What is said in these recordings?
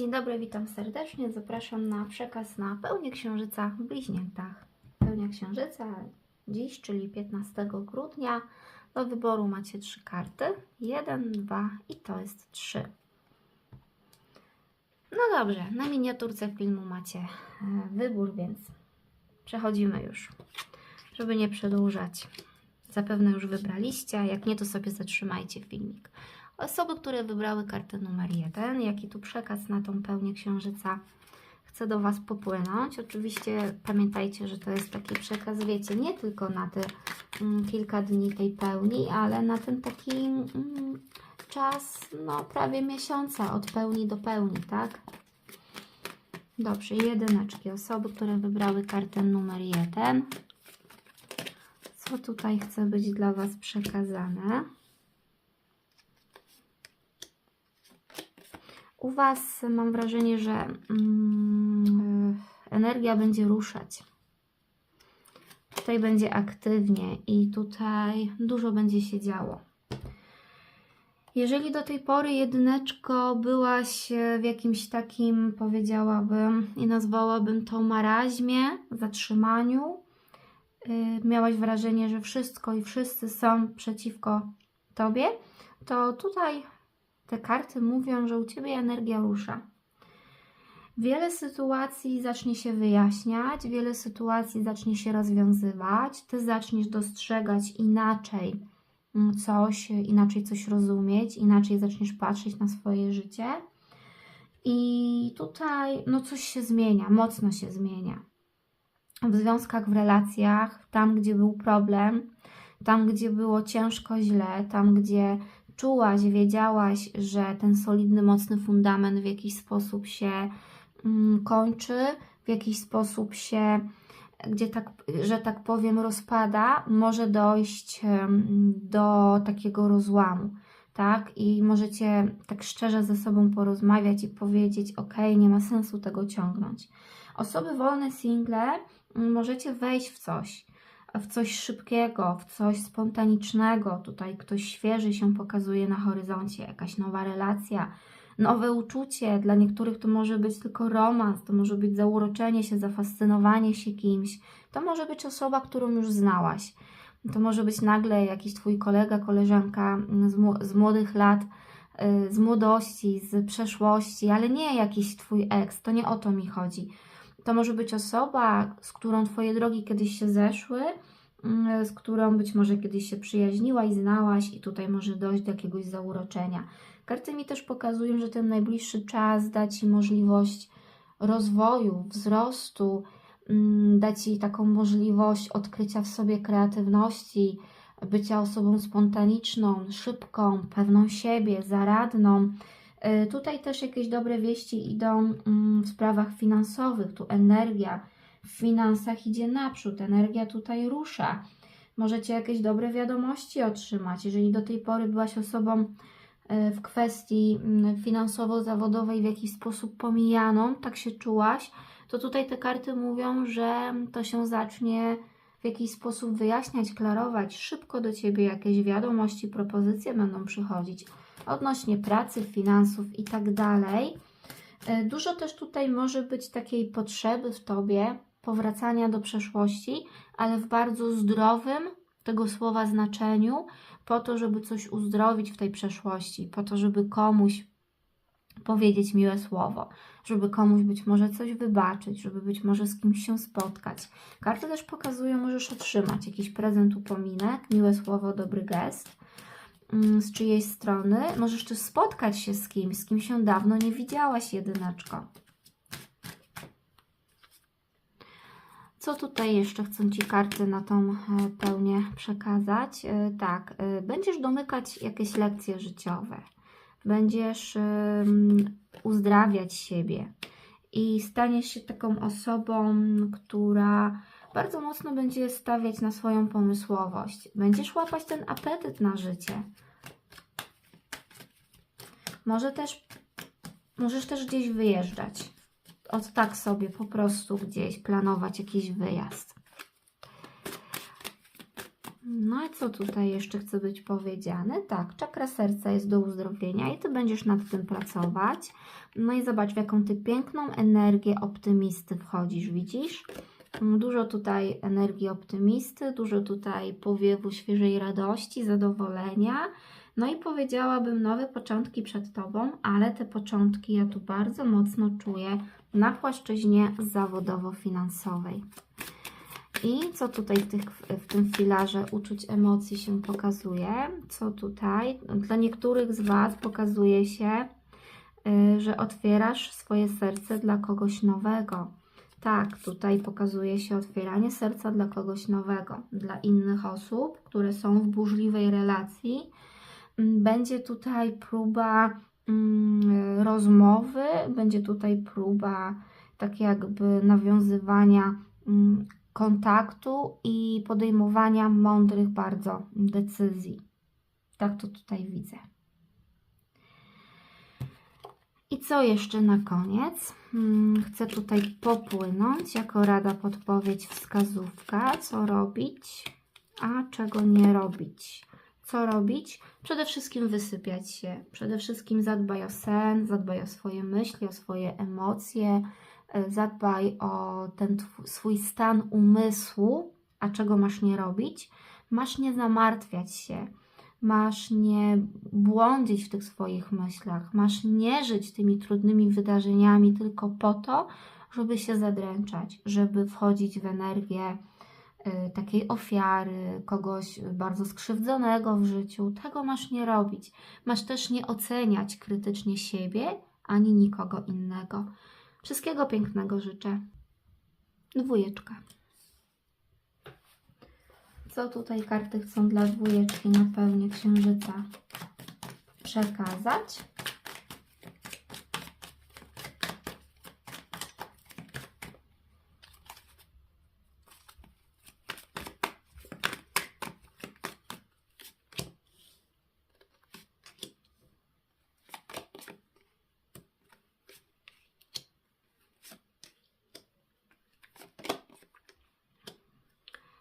Dzień dobry, witam serdecznie. Zapraszam na przekaz na pełnię księżyca w bliźniętach. Pełnia księżyca dziś, czyli 15 grudnia. Do wyboru macie trzy karty. Jeden, dwa i to jest trzy. No dobrze, na miniaturce filmu macie e, wybór, więc przechodzimy już, żeby nie przedłużać. Zapewne już wybraliście, jak nie, to sobie zatrzymajcie filmik. Osoby, które wybrały kartę numer jeden, jaki tu przekaz na tą pełnię księżyca chce do Was popłynąć. Oczywiście pamiętajcie, że to jest taki przekaz, wiecie, nie tylko na te mm, kilka dni tej pełni, ale na ten taki mm, czas, no prawie miesiąca od pełni do pełni, tak? Dobrze, jedyneczki. Osoby, które wybrały kartę numer jeden. Co tutaj chce być dla Was przekazane? U Was mam wrażenie, że mm, energia będzie ruszać. Tutaj będzie aktywnie i tutaj dużo będzie się działo. Jeżeli do tej pory jedyneczko byłaś w jakimś takim, powiedziałabym i nazwałabym to maraźmie, zatrzymaniu, yy, miałaś wrażenie, że wszystko i wszyscy są przeciwko Tobie, to tutaj te karty mówią, że u Ciebie energia rusza. Wiele sytuacji zacznie się wyjaśniać, wiele sytuacji zacznie się rozwiązywać, Ty zaczniesz dostrzegać inaczej mm, coś, inaczej coś rozumieć, inaczej zaczniesz patrzeć na swoje życie. I tutaj no coś się zmienia, mocno się zmienia. W związkach, w relacjach, tam gdzie był problem, tam gdzie było ciężko, źle, tam gdzie czułaś, wiedziałaś, że ten solidny, mocny fundament w jakiś sposób się mm, kończy, w jakiś sposób się, gdzie tak, że tak powiem, rozpada, może dojść do takiego rozłamu, tak? I możecie tak szczerze ze sobą porozmawiać i powiedzieć: OK, nie ma sensu tego ciągnąć. Osoby wolne, single, mm, możecie wejść w coś w coś szybkiego, w coś spontanicznego. Tutaj ktoś świeży się pokazuje na horyzoncie, jakaś nowa relacja, nowe uczucie. Dla niektórych to może być tylko romans, to może być zauroczenie się, zafascynowanie się kimś. To może być osoba, którą już znałaś. To może być nagle jakiś Twój kolega, koleżanka z, mł- z młodych lat, y, z młodości, z przeszłości, ale nie jakiś Twój ex. To nie o to mi chodzi to może być osoba, z którą Twoje drogi kiedyś się zeszły, mm, z którą być może kiedyś się przyjaźniłaś, znałaś i tutaj może dojść do jakiegoś zauroczenia. Karty mi też pokazują, że ten najbliższy czas da Ci możliwość rozwoju, wzrostu, mm, da Ci taką możliwość odkrycia w sobie kreatywności, bycia osobą spontaniczną, szybką, pewną siebie, zaradną, tutaj też jakieś dobre wieści idą mm, w sprawach finansowych. Tu energia w finansach idzie naprzód, energia tutaj rusza. Możecie jakieś dobre wiadomości otrzymać. Jeżeli do tej pory byłaś osobą e, w kwestii mm, finansowo-zawodowej w jakiś sposób pomijaną, tak się czułaś, to tutaj te karty mówią, że to się zacznie w jakiś sposób wyjaśniać, klarować. Szybko do Ciebie jakieś wiadomości, propozycje będą przychodzić odnośnie pracy, finansów i tak dalej. E, dużo też tutaj może być takiej potrzeby w Tobie powracania do przeszłości, ale w bardzo zdrowym tego słowa znaczeniu, po to, żeby coś uzdrowić w tej przeszłości, po to, żeby komuś powiedzieć miłe słowo, żeby komuś być może coś wybaczyć, żeby być może z kimś się spotkać. Karty też pokazują, możesz otrzymać jakiś prezent, upominek, miłe słowo, dobry gest z czyjejś strony. Możesz też spotkać się z kimś, z kim się dawno nie widziałaś, jedyneczko. Co tutaj jeszcze chcą Ci karty na tą e, pełnię przekazać? E, tak, e, będziesz domykać jakieś lekcje życiowe. Będziesz uzdrawiać siebie i staniesz się taką osobą, która bardzo mocno będzie stawiać na swoją pomysłowość. Będziesz łapać ten apetyt na życie. Może też, możesz też gdzieś wyjeżdżać. Od tak sobie po prostu gdzieś planować jakiś wyjazd. No i co tutaj jeszcze chce być powiedziane? Tak, czakra serca jest do uzdrowienia i Ty będziesz nad tym pracować. No i zobacz, w jaką Ty piękną energię optymisty wchodzisz, widzisz? Dużo tutaj energii optymisty, dużo tutaj powiewu świeżej radości, zadowolenia. No i powiedziałabym nowe początki przed Tobą, ale te początki ja tu bardzo mocno czuję na płaszczyźnie zawodowo-finansowej. I co tutaj w, tych, w tym filarze uczuć emocji się pokazuje? Co tutaj? Dla niektórych z Was pokazuje się, y, że otwierasz swoje serce dla kogoś nowego. Tak, tutaj pokazuje się otwieranie serca dla kogoś nowego, dla innych osób, które są w burzliwej relacji. Mm, Będzie tutaj próba mm, rozmowy, będzie tutaj próba tak jakby nawiązywania mm, kontaktu i podejmowania mądrych bardzo decyzji. Tak to tutaj widzę. I co jeszcze na koniec? Hmm, Chcę tutaj popłynąć jako rada, podpowiedź, wskazówka, co robić, a czego nie robić. Co robić? Przede wszystkim wysypiać się. Przede wszystkim zadbaj o sen, zadbaj o swoje myśli, o swoje emocje, e, zadbaj o ten swój stan umysłu, a czego masz nie robić? Masz nie zamartwiać się, masz nie błądzić w tych swoich myślach, masz nie żyć tymi trudnymi wydarzeniami tylko po to, żeby się zadręczać, żeby wchodzić w energię y, takiej ofiary, kogoś bardzo skrzywdzonego w życiu. Tego masz nie robić. Masz też nie oceniać krytycznie siebie ani nikogo innego. Wszystkiego pięknego życzę. Dwójeczka. Co tutaj karty chcą dla dwójeczki na pełnię księżyca przekazać?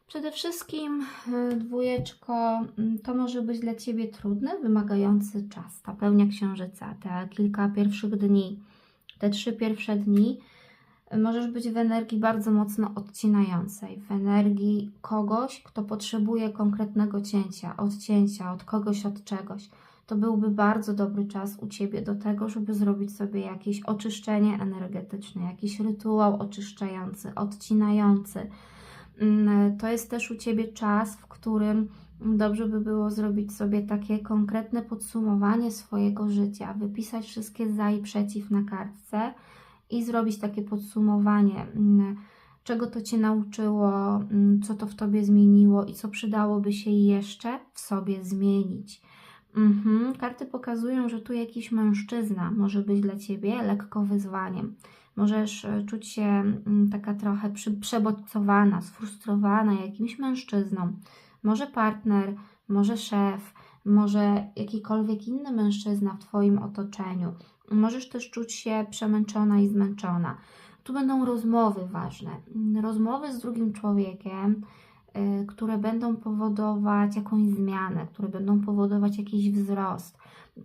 Przede wszystkim y, dwójeczko, mm, to może być dla Ciebie trudny, wymagający czas. Ta pełnia księżyca, te kilka pierwszych dni, te trzy pierwsze dni, y, możesz być w energii bardzo mocno odcinającej, w energii kogoś, kto potrzebuje konkretnego cięcia, odcięcia od kogoś, od czegoś. To byłby bardzo dobry czas u Ciebie do tego, żeby zrobić sobie jakieś oczyszczenie energetyczne, jakiś rytuał oczyszczający, odcinający. Mm, To jest też u Ciebie czas, w którym dobrze by było zrobić sobie takie konkretne podsumowanie swojego życia, wypisać wszystkie za i przeciw na kartce i zrobić takie podsumowanie, mm, czego to Cię nauczyło, mm, co to w Tobie zmieniło i co przydałoby się jeszcze w sobie zmienić. Mhm. Karty pokazują, że tu jakiś mężczyzna może być dla Ciebie lekko wyzwaniem. Możesz e, czuć się mm, taka trochę przebodźcowana, sfrustrowana jakimś mężczyzną. Może partner, może szef, może jakikolwiek inny mężczyzna w Twoim otoczeniu. Możesz też czuć się przemęczona i zmęczona. Tu będą rozmowy ważne. Rozmowy z drugim człowiekiem, y, które będą powodować jakąś zmianę, które będą powodować jakiś wzrost,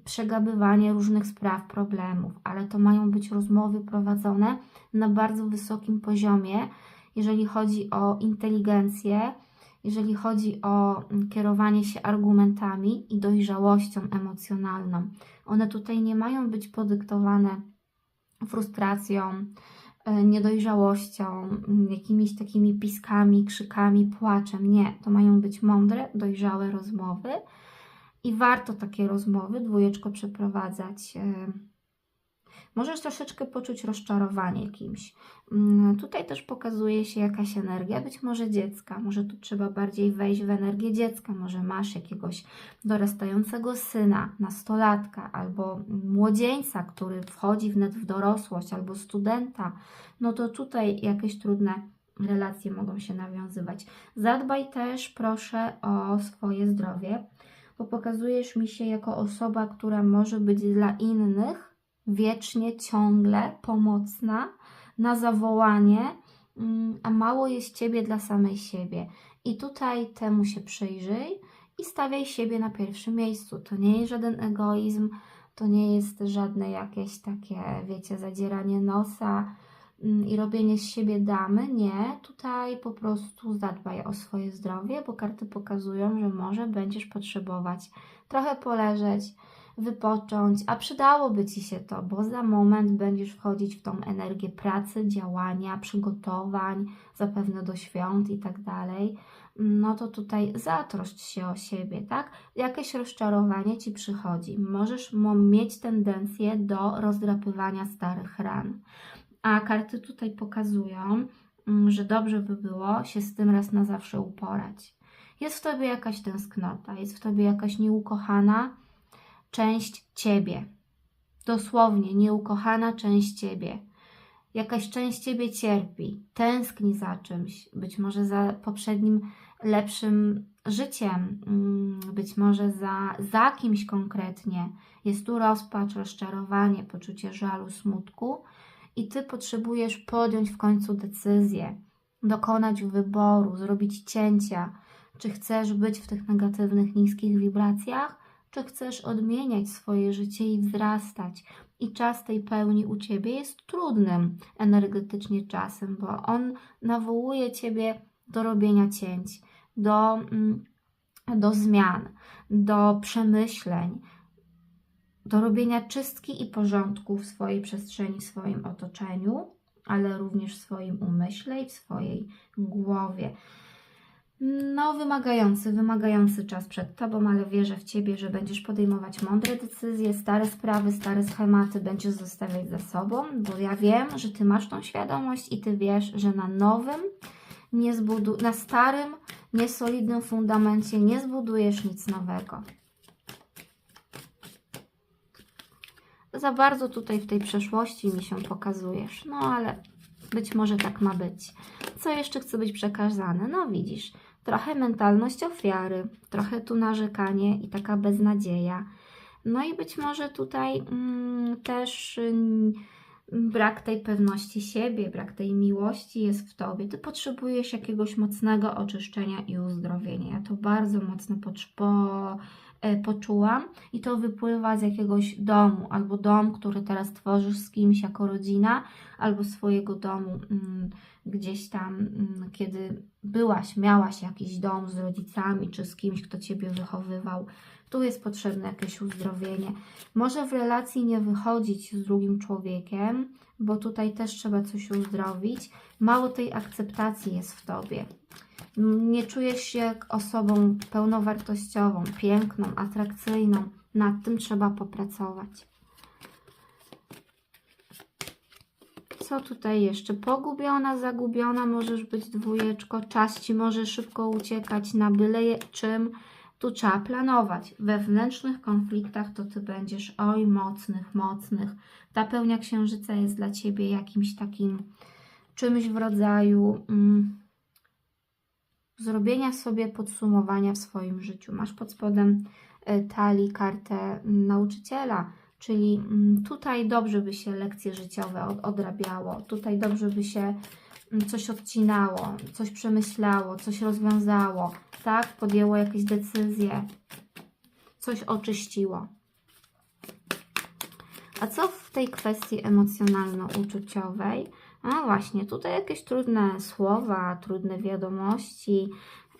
przegabywanie różnych spraw, problemów, ale to mają być rozmowy prowadzone na bardzo wysokim poziomie, jeżeli chodzi o inteligencję, jeżeli chodzi o mm, kierowanie się argumentami i dojrzałością emocjonalną. One tutaj nie mają być podyktowane frustracją, e, niedojrzałością, mm, jakimiś takimi piskami, krzykami, płaczem. Nie, to mają być mądre, dojrzałe rozmowy i warto takie rozmowy, dwójeczko, przeprowadzać. e, Możesz troszeczkę poczuć rozczarowanie kimś. Mm, Tutaj też pokazuje się jakaś energia, być może dziecka. Może tu trzeba bardziej wejść w energię dziecka. Może masz jakiegoś dorastającego syna, nastolatka albo młodzieńca, który wchodzi wnet w dorosłość, albo studenta. No to tutaj jakieś trudne relacje mogą się nawiązywać. Zadbaj też, proszę, o swoje zdrowie, bo pokazujesz mi się jako osoba, która może być dla innych wiecznie, ciągle pomocna na zawołanie, mm, a mało jest Ciebie dla samej siebie. I tutaj temu się przyjrzyj i stawiaj siebie na pierwszym miejscu. To nie jest żaden egoizm, to nie jest żadne jakieś takie, wiecie, zadzieranie nosa i robienie z siebie damy. Nie, tutaj po prostu zadbaj o swoje zdrowie, bo karty pokazują, że może będziesz potrzebować trochę poleżeć, wypocząć, a przydałoby Ci się to, bo za moment będziesz wchodzić w tą energię pracy, działania, przygotowań, zapewne do świąt i tak dalej. No to tutaj zatroszcz się o siebie, tak? Jakieś rozczarowanie Ci przychodzi. Możesz mo- mieć tendencję do rozdrapywania starych ran. A karty tutaj pokazują, mm, że dobrze by było się z tym raz na zawsze uporać. Jest w Tobie jakaś tęsknota, jest w Tobie jakaś nieukochana, część ciebie. Dosłownie, nieukochana część ciebie. Jakaś część ciebie cierpi, tęskni za czymś, być może za poprzednim lepszym życiem, mm, być może za, za kimś konkretnie. Jest tu rozpacz, rozczarowanie, poczucie żalu, smutku i ty potrzebujesz podjąć w końcu decyzję, dokonać wyboru, zrobić cięcia. Czy chcesz być w tych negatywnych, niskich wibracjach? czy chcesz odmieniać swoje życie i wzrastać. I czas tej pełni u ciebie jest trudnym energetycznie czasem, bo on nawołuje ciebie do robienia cięć, do, mm, do zmian, do przemyśleń, do robienia czystki i porządku w swojej przestrzeni, w swoim otoczeniu, ale również w swoim umyśle i w swojej głowie. No, wymagający, wymagający czas przed Tobą, ale wierzę w Ciebie, że będziesz podejmować mądre decyzje, stare sprawy, stare schematy będziesz zostawiać za sobą, bo ja wiem, że Ty masz tą świadomość i Ty wiesz, że na nowym, nie zbudu na starym, niesolidnym fundamencie nie zbudujesz nic nowego. Za bardzo tutaj w tej przeszłości mi się pokazujesz, no ale być może tak ma być. Co jeszcze chce być przekazane? No widzisz, trochę mentalność ofiary, trochę tu narzekanie i taka beznadzieja. No i być może tutaj mm, też mm, brak tej pewności siebie, brak tej miłości jest w tobie. Ty potrzebujesz jakiegoś mocnego oczyszczenia i uzdrowienia. Ja to bardzo mocno po, poczułam i to wypływa z jakiegoś domu, albo dom, który teraz tworzysz z kimś jako rodzina, albo swojego domu mm, gdzieś tam, mm, kiedy byłaś, miałaś jakiś dom z rodzicami czy z kimś, kto ciebie wychowywał. Tu jest potrzebne jakieś uzdrowienie. Może w relacji nie wychodzić z drugim człowiekiem, bo tutaj też trzeba coś uzdrowić. Mało tej akceptacji jest w tobie. Nie czujesz się osobą pełnowartościową, piękną, atrakcyjną. Nad tym trzeba popracować. Co tutaj jeszcze? Pogubiona, zagubiona możesz być dwójeczko. Czas Ci może szybko uciekać na byle czym. Tu trzeba planować. We wewnętrznych konfliktach to Ty będziesz oj mocnych, mocnych. Ta pełnia księżyca jest dla Ciebie jakimś takim czymś w rodzaju mm, zrobienia sobie podsumowania w swoim życiu. Masz pod spodem y, talii kartę nauczyciela Czyli mm, tutaj dobrze by się lekcje życiowe odrabiało, tutaj dobrze by się mm, coś odcinało, coś przemyślało, coś rozwiązało, tak? Podjęło jakieś decyzje, coś oczyściło. A co w tej kwestii emocjonalno-uczuciowej? A właśnie, tutaj jakieś trudne słowa, trudne wiadomości,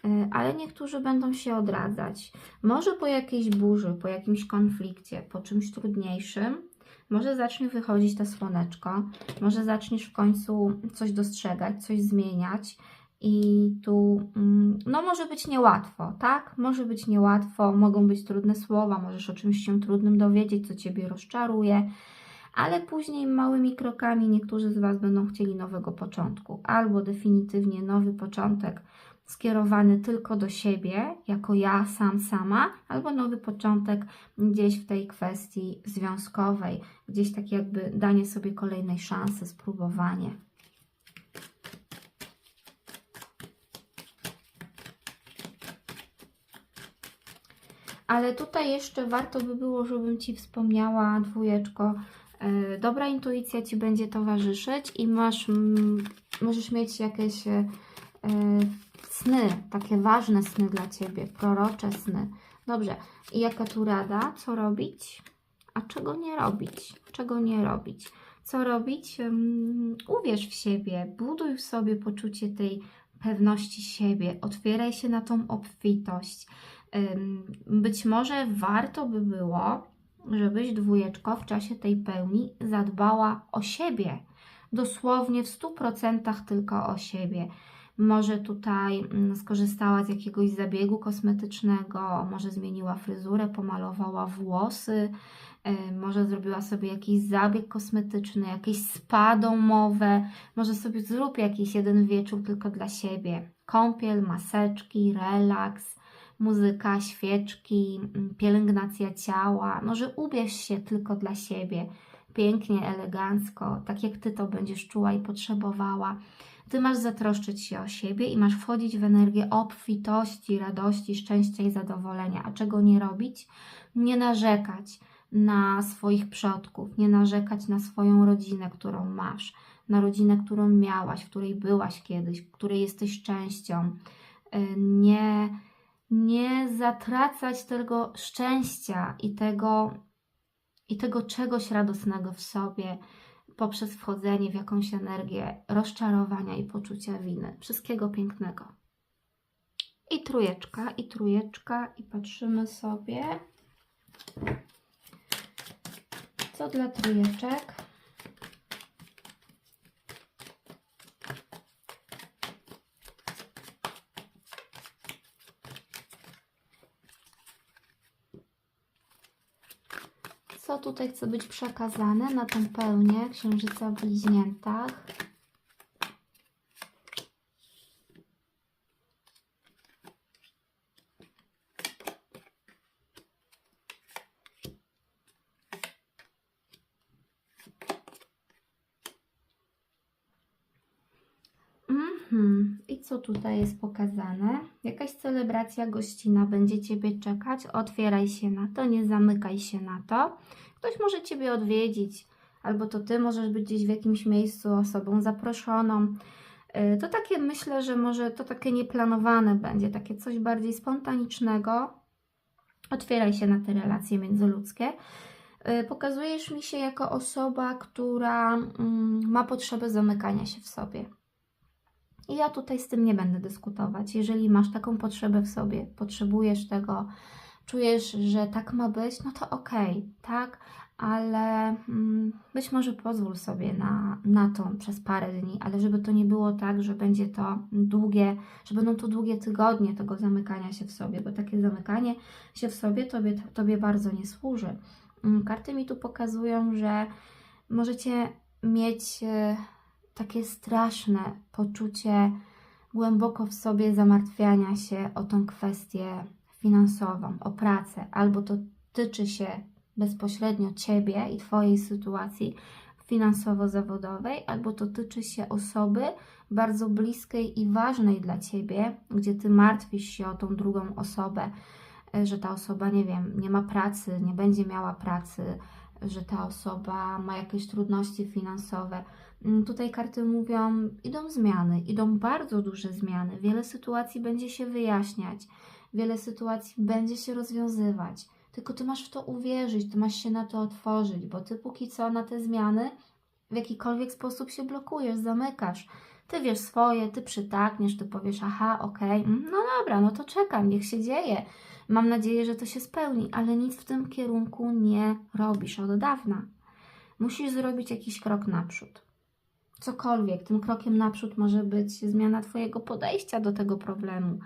E, ale niektórzy będą się odradzać. Może po jakiejś burzy, po jakimś konflikcie, po czymś trudniejszym, może zacznie wychodzić to słoneczko, może zaczniesz w końcu coś dostrzegać, coś zmieniać. I tu, mm, no, może być niełatwo, tak? Może być niełatwo, mogą być trudne słowa, możesz o czymś się trudnym dowiedzieć, co ciebie rozczaruje, ale później małymi krokami niektórzy z Was będą chcieli nowego początku, albo definitywnie nowy początek skierowany tylko do siebie, jako ja, sam, sama, albo nowy początek gdzieś w tej kwestii związkowej, gdzieś tak jakby danie sobie kolejnej szansy, spróbowanie. Ale tutaj jeszcze warto by było, żebym Ci wspomniała, dwójeczko, dobra intuicja Ci będzie towarzyszyć i masz, możesz mieć jakieś e, sny, takie ważne sny dla Ciebie, prorocze sny. Dobrze, i jaka tu rada? Co robić? A czego nie robić? Czego nie robić? Co robić? Uwierz w siebie, buduj w sobie poczucie tej pewności siebie, otwieraj się na tą obfitość. Być może warto by było, żebyś dwójeczko w czasie tej pełni zadbała o siebie. Dosłownie w 100% tylko o siebie. Może tutaj mm, skorzystała z jakiegoś zabiegu kosmetycznego, może zmieniła fryzurę, pomalowała włosy, e, może zrobiła sobie jakiś zabieg kosmetyczny, jakieś spa domowe, może sobie zrób jakiś jeden wieczór tylko dla siebie. Kąpiel, maseczki, relaks, muzyka, świeczki, mm, pielęgnacja ciała. Może ubierz się tylko dla siebie, pięknie, elegancko, tak jak Ty to będziesz czuła i potrzebowała. Ty masz zatroszczyć się o siebie i masz wchodzić w energię obfitości, radości, szczęścia i zadowolenia. A czego nie robić? Nie narzekać na swoich przodków, nie narzekać na swoją rodzinę, którą masz, na rodzinę, którą miałaś, w której byłaś kiedyś, w której jesteś częścią. Y, nie, nie zatracać tego szczęścia i tego, i tego czegoś radosnego w sobie poprzez wchodzenie w jakąś energię rozczarowania i poczucia winy. Wszystkiego pięknego. I trójeczka, i trójeczka, i patrzymy sobie, co dla trójeczek. Co tutaj chce być przekazane na tą pełnię księżyca w bliźniętach. Mhm. I co tutaj jest pokazane? Jakaś celebracja gościna będzie Ciebie czekać. Otwieraj się na to, nie zamykaj się na to. Ktoś może Ciebie odwiedzić, albo to Ty możesz być gdzieś w jakimś miejscu osobą zaproszoną. Y, to takie myślę, że może to takie nieplanowane będzie, takie coś bardziej spontanicznego. Otwieraj się na te relacje międzyludzkie. Y, pokazujesz mi się jako osoba, która mm, ma potrzebę zamykania się w sobie. I ja tutaj z tym nie będę dyskutować. Jeżeli masz taką potrzebę w sobie, potrzebujesz tego, czujesz, że tak ma być, no to okej, okay, tak, ale mm, być może pozwól sobie na, na to przez parę dni, ale żeby to nie było tak, że będzie to długie, że będą to długie tygodnie tego zamykania się w sobie, bo takie zamykanie się w sobie tobie, tobie bardzo nie służy. Mm, karty mi tu pokazują, że możecie mieć e, takie straszne poczucie głęboko w sobie zamartwiania się o tą kwestię finansową, o pracę, albo to tyczy się bezpośrednio Ciebie i Twojej sytuacji finansowo-zawodowej, albo to tyczy się osoby bardzo bliskiej i ważnej dla Ciebie, gdzie Ty martwisz się o tą drugą osobę, że ta osoba, nie wiem, nie ma pracy, nie będzie miała pracy, że ta osoba ma jakieś trudności finansowe. Mm, tutaj karty mówią, idą zmiany, idą bardzo duże zmiany. Wiele sytuacji będzie się wyjaśniać, wiele sytuacji będzie się rozwiązywać. Tylko ty masz w to uwierzyć, ty masz się na to otworzyć, bo ty póki co na te zmiany w jakikolwiek sposób się blokujesz, zamykasz. Ty wiesz swoje, ty przytakniesz, ty powiesz, aha, okej, okay, no dobra, no to czekam, niech się dzieje. Mam nadzieję, że to się spełni, ale nic w tym kierunku nie robisz od dawna. Musisz zrobić jakiś krok naprzód. Cokolwiek, tym krokiem naprzód może być zmiana Twojego podejścia do tego problemu.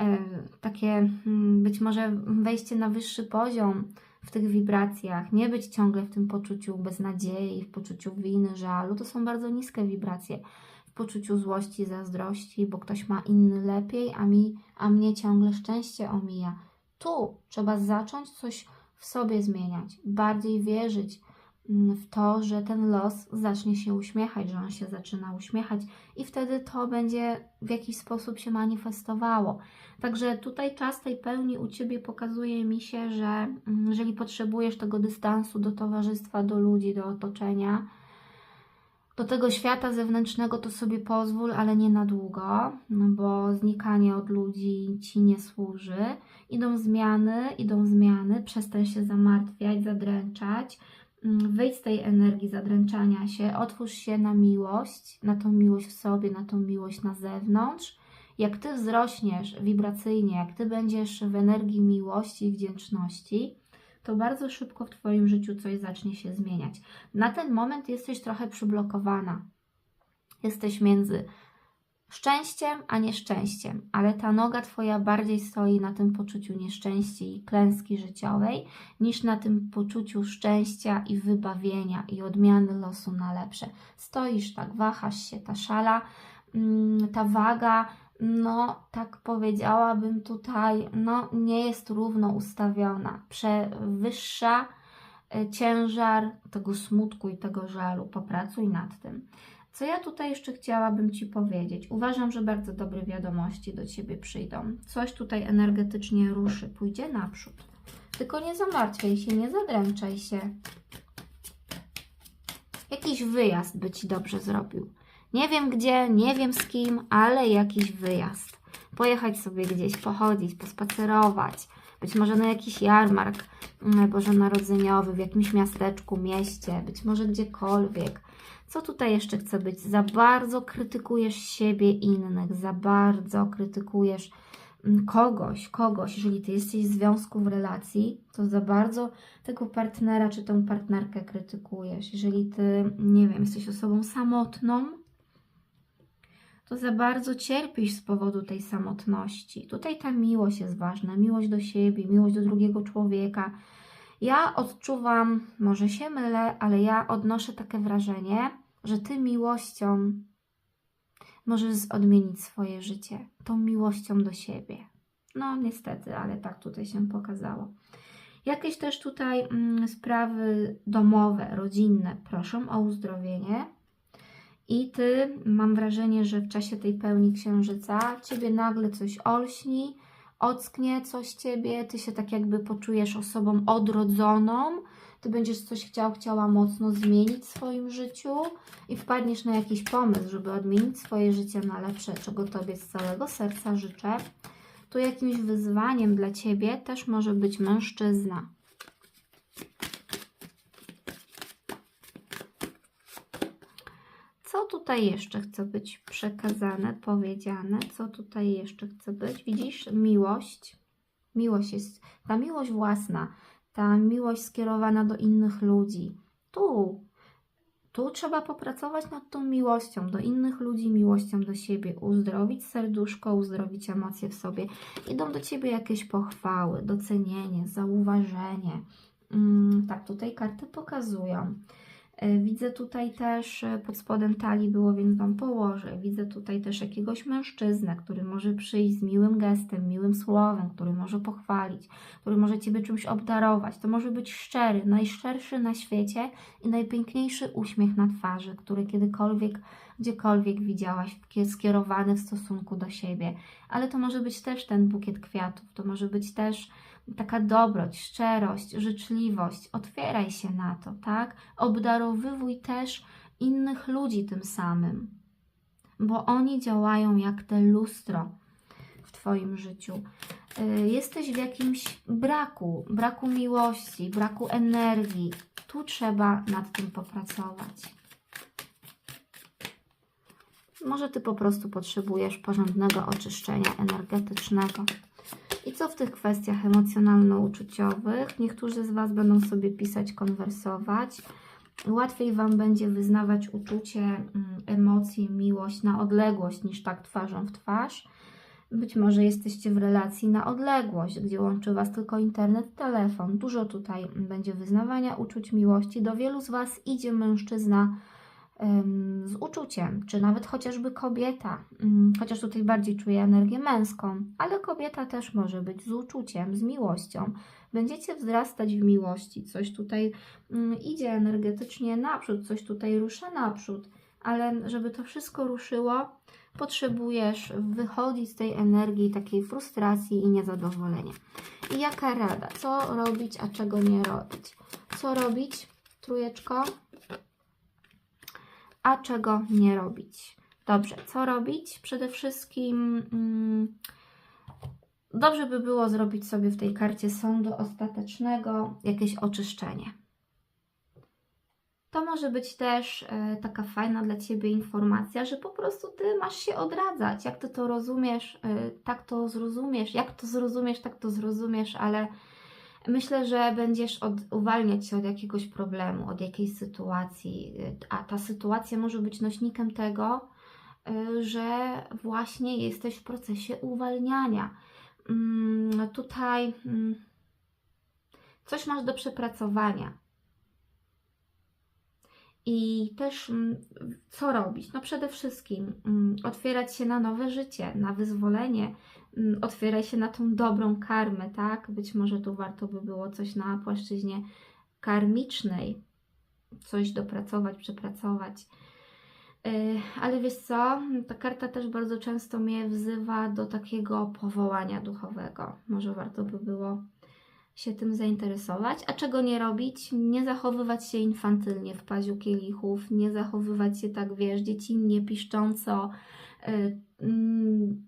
E, takie hmm, być może wejście na wyższy poziom w tych wibracjach, nie być ciągle w tym poczuciu beznadziei, w poczuciu winy, żalu. To są bardzo niskie wibracje w poczuciu złości, zazdrości, bo ktoś ma inny lepiej, a, mi, a mnie ciągle szczęście omija. Tu trzeba zacząć coś w sobie zmieniać, bardziej wierzyć w to, że ten los zacznie się uśmiechać, że on się zaczyna uśmiechać i wtedy to będzie w jakiś sposób się manifestowało. Także tutaj czas tej pełni u Ciebie pokazuje mi się, że mm, jeżeli potrzebujesz tego dystansu do towarzystwa, do ludzi, do otoczenia, Do tego świata zewnętrznego to sobie pozwól, ale nie na długo, no bo znikanie od ludzi ci nie służy. Idą zmiany, idą zmiany, przestań się zamartwiać, zadręczać. Mm, Wyjdź z tej energii zadręczania się, otwórz się na miłość, na tą miłość w sobie, na tą miłość na zewnątrz. Jak ty wzrośniesz wibracyjnie, jak ty będziesz w energii miłości i wdzięczności, to bardzo szybko w Twoim życiu coś zacznie się zmieniać. Na ten moment jesteś trochę przyblokowana. Jesteś między szczęściem a nieszczęściem, ale ta noga Twoja bardziej stoi na tym poczuciu nieszczęści i klęski życiowej, niż na tym poczuciu szczęścia i wybawienia i odmiany losu na lepsze. Stoisz tak, wahasz się, ta szala, mm, ta waga, no tak powiedziałabym tutaj, no nie jest równo ustawiona. Przewyższa e, ciężar tego smutku i tego żalu. Popracuj nad tym. Co ja tutaj jeszcze chciałabym Ci powiedzieć? Uważam, że bardzo dobre wiadomości do Ciebie przyjdą. Coś tutaj energetycznie ruszy, pójdzie naprzód. Tylko nie zamartwiaj się, nie zadręczaj się. Jakiś wyjazd by Ci dobrze zrobił. Nie wiem gdzie, nie wiem z kim, ale jakiś wyjazd. Pojechać sobie gdzieś, pochodzić, pospacerować. Być może na jakiś jarmark mm, bożonarodzeniowy w jakimś miasteczku, mieście, być może gdziekolwiek. Co tutaj jeszcze chce być? Za bardzo krytykujesz siebie innych, za bardzo krytykujesz mm, kogoś, kogoś. Jeżeli ty jesteś w związku, w relacji, to za bardzo tego partnera czy tą partnerkę krytykujesz. Jeżeli ty, nie wiem, jesteś osobą samotną, to za bardzo cierpisz z powodu tej samotności. Tutaj ta miłość jest ważna, miłość do siebie, miłość do drugiego człowieka. Ja odczuwam, może się mylę, ale ja odnoszę takie wrażenie, że ty miłością możesz odmienić swoje życie, tą miłością do siebie. No niestety, ale tak tutaj się pokazało. Jakieś też tutaj mm, sprawy domowe, rodzinne proszą o uzdrowienie. I ty, mam wrażenie, że w czasie tej pełni księżyca ciebie nagle coś olśni, ocknie coś ciebie, ty się tak jakby poczujesz osobą odrodzoną, ty będziesz coś chciał, chciała mocno zmienić w swoim życiu i wpadniesz na jakiś pomysł, żeby odmienić swoje życie na lepsze, czego tobie z całego serca życzę. Tu jakimś wyzwaniem dla ciebie też może być mężczyzna. Co tutaj jeszcze chce być przekazane, powiedziane? Co tutaj jeszcze chce być? Widzisz, miłość. Miłość jest, ta miłość własna, ta miłość skierowana do innych ludzi. Tu, tu trzeba popracować nad tą miłością do innych ludzi, miłością do siebie, uzdrowić serduszko, uzdrowić emocje w sobie. Idą do ciebie jakieś pochwały, docenienie, zauważenie. Mm, tak, tutaj karty pokazują. E, Widzę tutaj też e, pod spodem talii było, więc Wam położę. Widzę tutaj też jakiegoś mężczyznę, który może przyjść z miłym gestem, miłym słowem, który może pochwalić, który może Ciebie czymś obdarować. To może być szczery, najszczerszy na świecie i najpiękniejszy uśmiech na twarzy, który kiedykolwiek, gdziekolwiek widziałaś, kie- skierowany w stosunku do siebie. Ale to może być też ten bukiet kwiatów, to może być też taka dobroć, szczerość, życzliwość. Otwieraj się na to, tak? Obdarowywuj też innych ludzi tym samym, bo oni działają jak te lustro w Twoim życiu. Y, Jesteś w jakimś braku, braku miłości, braku energii. Tu trzeba nad tym popracować. Może Ty po prostu potrzebujesz porządnego oczyszczenia energetycznego. I co w tych kwestiach emocjonalno-uczuciowych? Niektórzy z Was będą sobie pisać, konwersować. Łatwiej Wam będzie wyznawać uczucie, mm, emocje, miłość na odległość niż tak twarzą w twarz. Być może jesteście w relacji na odległość, gdzie łączy Was tylko internet, telefon. Dużo tutaj będzie wyznawania uczuć miłości. Do wielu z Was idzie mężczyzna z uczuciem, czy nawet chociażby kobieta, mm, chociaż tutaj bardziej czuję energię męską, ale kobieta też może być z uczuciem, z miłością. Będziecie wzrastać w miłości, coś tutaj mm, idzie energetycznie naprzód, coś tutaj rusza naprzód, ale żeby to wszystko ruszyło, potrzebujesz wychodzić z tej energii takiej frustracji i niezadowolenia. I jaka rada? Co robić, a czego nie robić? Co robić, trójeczko? A czego nie robić. Dobrze, co robić? Przede wszystkim mm, dobrze by było zrobić sobie w tej karcie sądu ostatecznego jakieś oczyszczenie. To może być też e, taka fajna dla Ciebie informacja, że po prostu Ty masz się odradzać. Jak Ty to rozumiesz, e, tak to zrozumiesz. Jak to zrozumiesz, tak to zrozumiesz, ale myślę, że będziesz od, uwalniać się od jakiegoś problemu, od jakiejś sytuacji, a ta sytuacja może być nośnikiem tego, e, że właśnie jesteś w procesie uwalniania. Mm, tutaj mm, coś masz do przepracowania. I też mm, co robić? No przede wszystkim otwierać się na nowe życie, na wyzwolenie, otwieraj się na tą dobrą karmę, tak? Być może tu warto by było coś na płaszczyźnie karmicznej, coś dopracować, przepracować. Yy, Ale wiesz co, ta karta też bardzo często mnie wzywa do takiego powołania duchowego. Może warto by było się tym zainteresować. A czego nie robić? Nie zachowywać się infantylnie w paziu kielichów, nie zachowywać się tak, wiesz, dziecinnie, piszcząco, mm,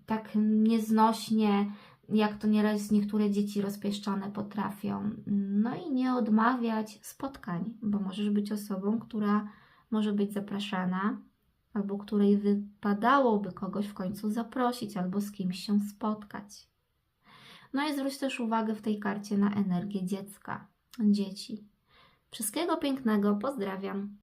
tak nieznośnie, jak to nieraz niektóre dzieci rozpieszczone potrafią. No i nie odmawiać spotkań, bo możesz być osobą, która może być zapraszana, albo której wypadałoby kogoś w końcu zaprosić, albo z kimś się spotkać. No i zwróć też uwagę w tej karcie na energię dziecka, dzieci. Wszystkiego pięknego, pozdrawiam.